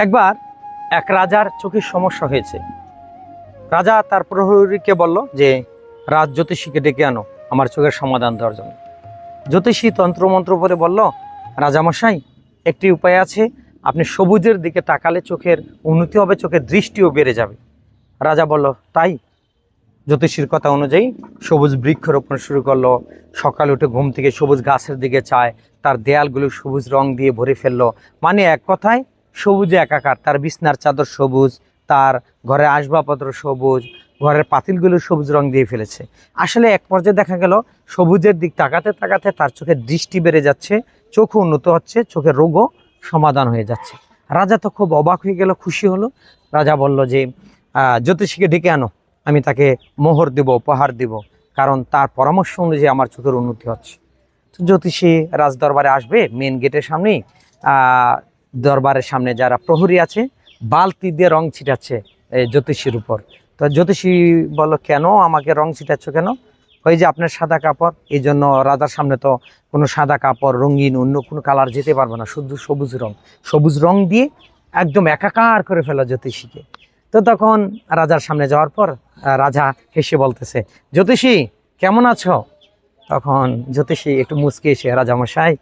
একবার এক রাজার চোখের সমস্যা হয়েছে। রাজা তার প্রহরীকে বলল যে, রাজ জ্যোতিষীকে ডেকে আনো, আমার চোখের সমাধান দেওয়ার জন্য। জ্যোতিষী তন্ত্রমন্ত্র করে বলল, রাজামশাই, একটি উপায় আছে। আপনি সবুজের দিকে তাকালে চোখের উন্নতি হবে, চোখের দৃষ্টিও বেড়ে যাবে। রাজা বলল, তাই? জ্যোতিষীর কথা অনুযায়ী সবুজ বৃক্ষরোপণ শুরু করল। সকালে উঠে ঘুম থেকে সবুজ গাছের দিকে চায়। তার দেয়ালগুলো সবুজ রং দিয়ে ভরে ফেলল। মানে এক কথায় সবুজে একাকার, তার বিছনার চাদর সবুজ, তার ঘরের আসবাবপত্র সবুজ, ঘরের পাতিলগুলো সবুজ রং দিয়ে ফেলেছে। আসলে এক পর্যায়ে দেখা গেল, সবুজের দিক তাকাতে তাকাতে তার চোখের দৃষ্টি বেড়ে যাচ্ছে, চোখ উন্নত হচ্ছে, চোখের রোগও সমাধান হয়ে যাচ্ছে। রাজা তো খুব অবাক হয়ে গেল, খুশি হলো। রাজা বলল যে জ্যোতিষীকে ডেকে আনো, আমি তাকে মোহর দেব, উপহার দেব, কারণ তার পরামর্শ অনুযায়ী আমার চোখের উন্নতি হচ্ছে। তো জ্যোতিষী রাজদরবারে আসবে মেন গেটের সামনেই দরবারের সামনে যারা প্রহরী আছে, বালতি দিয়ে রং ছিটাচ্ছে এই জ্যোতিষীর উপর। তো জ্যোতিষী বলল, কেন? আমাকে রং ছিটাচ্ছ কেন? ওই যে আপনার সাদা কাপড়, এই জন্য রাজার সামনে তো কোনো সাদা কাপড়, রঙিন, অন্য কোনো কালার যেতে পারবে না, শুধু সবুজ রং। সবুজ রং দিয়ে একদম একাকার করে ফেলা জ্যোতিষীকে। তো তখন রাজার সামনে যাওয়ার পর রাজা হেসে বলতেছে, জ্যোতিষী, কেমন আছো? তখন জ্যোতিষী একটু মুচকে এসে রাজামশাই,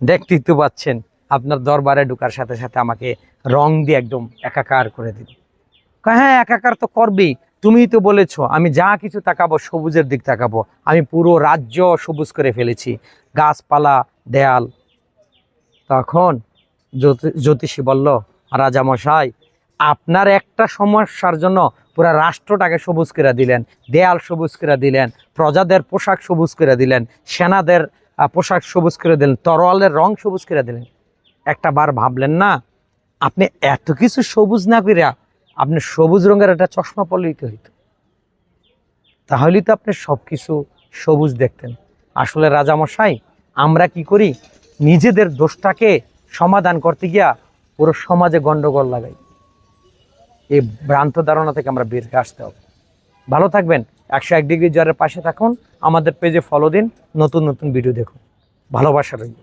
দেখতেই তো পাচ্ছেন। আপনার দরবারে ঢুকার সাথে সাথে আমাকে রং দিয়ে একদম একাকার করে দিল। হ্যাঁ একাকার তো করবেই। তুমি তো বলেছ, আমি যা কিছু তাকাবো, সবুজের দিক তাকাবো। আমি পুরো রাজ্য সবুজ করে ফেলেছি, গাছপালা, দেয়াল। তখন জ্যোতিষী বলল, রাজামশাই, আপনার একটা সমস্যার জন্য পুরো রাষ্ট্রটাকে সবুজ করে দিলেন, দেয়াল সবুজ করে দিলেন, প্রজাদের পোশাক সবুজ করে দিলেন, সেনাদের পোশাক সবুজ করে দিলেন, তরোয়ালের রং সবুজ করে দিলেন। একটা বার ভাবলেন না, আপনি এত কিছু সবুজ না করিয়া আপনি সবুজ রঙের একটা চশমা পরলেই তো হইতো। তাহলেই তো আপনি সব কিছু সবুজ দেখতেন। আসলে রাজামশাই, আমরা কি করি? নিজেদের দোষটাকে সমাধান করতে গিয়া পুরো সমাজে গন্ডগোল লাগাই। এই ভ্রান্ত ধারণা থেকে আমরা বের হয়ে আসতে হবে। ভালো থাকবেন, একশো এক ডিগ্রি জ্বরের পাশে থাকুন, আমাদের পেজে ফলো দিন, নতুন নতুন ভিডিও দেখুন। ভালোবাসা রইল।